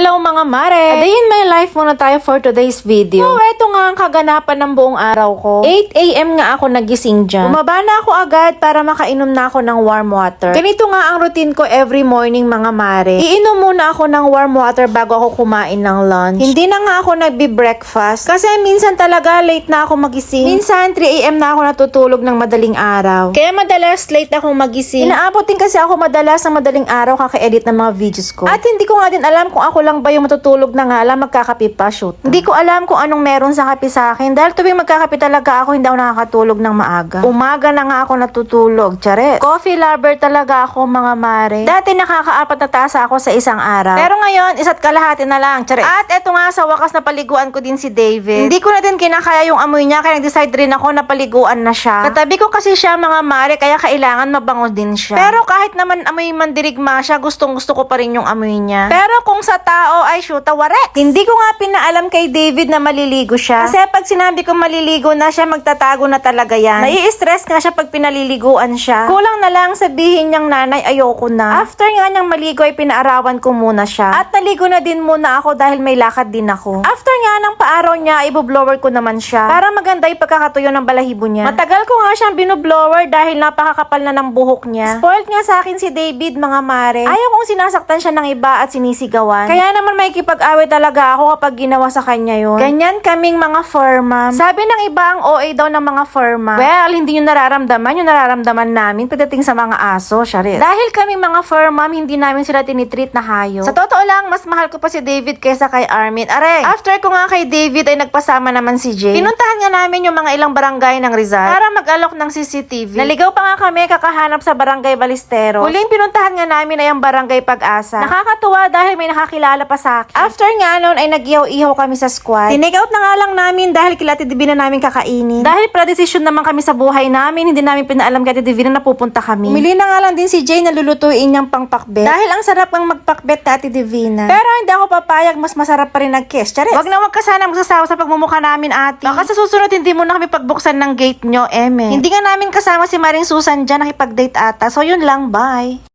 Hello mga mare! A day in my life muna tayo for today's video. So, eto nga ang kaganapan ng buong araw ko. 8am nga ako nagising dyan. Bumaba na ako agad para makainom na ako ng warm water. Ganito nga ang routine ko every morning mga mare. Iinom muna ako ng warm water bago ako kumain ng lunch. Hindi na nga ako nagbi-breakfast kasi minsan talaga late na ako magising. Minsan 3am na ako natutulog ng madaling araw. Kaya madalas late akong magising. Inaabot din kasi ako madalas ng madaling araw kaka-edit ng mga videos ko. At hindi ko nga din alam kung ako lang ba yung matutulog na nga lang magkakape pa shoot. Hindi ko alam kung anong meron sa kape sa akin dahil tuwing magkakape talaga ako hindi ako nakakatulog ng maaga. Umaga na nga ako natutulog. Chares. Coffee lover talaga ako mga mare. Dati nakakaapat na tasa ako sa isang araw. Pero ngayon, isa't kalahati na lang. Chares. At eto nga sa wakas na paliguan ko din si David. Hindi ko na din kinakaya yung amoy niya kaya nag-decide rin ako na paliguan na siya. Katabi ko kasi siya mga mare kaya kailangan mabango din siya. Pero kahit naman amoy mandirigma siya, gustong gusto ko pa rin yung amoy niya. Pero kung sa tao ay shoot warek. Hindi ko nga pinaalam kay David na maliligo siya. Kasi pag sinabi ko maliligo na siya, magtatago na talaga yan. Nai-stress nga siya pag pinaliliguan siya. Kulang na lang sabihin niyang nanay ayoko na. After nga niyang maligo ay pinaarawan ko muna siya. At naligo na din muna ako dahil may lakad din ako. After nga ng paaraw niya, iboblower ko naman siya. Para maganda yung pagkakatuyo ng balahibo niya. Matagal ko nga siyang binoblower dahil napakakapal na ng buhok niya. Spoiled nga sa akin si David, mga mare. Ayaw kong sinasaktan siya ng iba at sinisigawan. Kaya naman may kipag-away talaga ako kapag ginawa sa kanya yun. Ganyan kaming mga firma. Sabi ng iba ang OA daw ng mga firma. Well, hindi nyo nararamdaman yung nararamdaman namin pagdating sa mga aso, Charis. Dahil kami mga firma, hindi namin sila tinitreat na hayop. Sa totoo lang, mas mahal ko pa si David kaysa kay Armin. Are, after ko nga kay David ay nagpasama naman si Jay. Pinuntahan nga namin yung mga ilang barangay ng Rizal para mag-alok ng CCTV. Naligaw pa nga kami kakahanap sa barangay Balesteros. Huling pinuntahan nga namin ay ang barangay Pag-asa. Nakakatuwa dahil may nakakilala pa sa akin. After nga noon ay nag-ihaw-ihaw kami sa squad. Tinake out na nga lang namin dahil kila Titi Divina namin kakainin. Dahil pra-decision naman kami sa buhay namin, hindi namin pinaalam kay Titi Divina na pupunta kami. Umili na nga lang din si Jay na lulutuin niyang pangpakbet. Dahil ang sarap ng magpakbet kay Ate Divina. Pero hindi ako papayag, mas masarap pa rin nag-kiss. Charis. Wag na wag ka sana magsasawa sa pagmumukha namin, ate. Baka sa susunod hindi mo na kami pagbuksan ng gate nyo, eme. Hindi nga namin kasama si Maring Susan dyan nakipag-date ata. So yun lang, bye.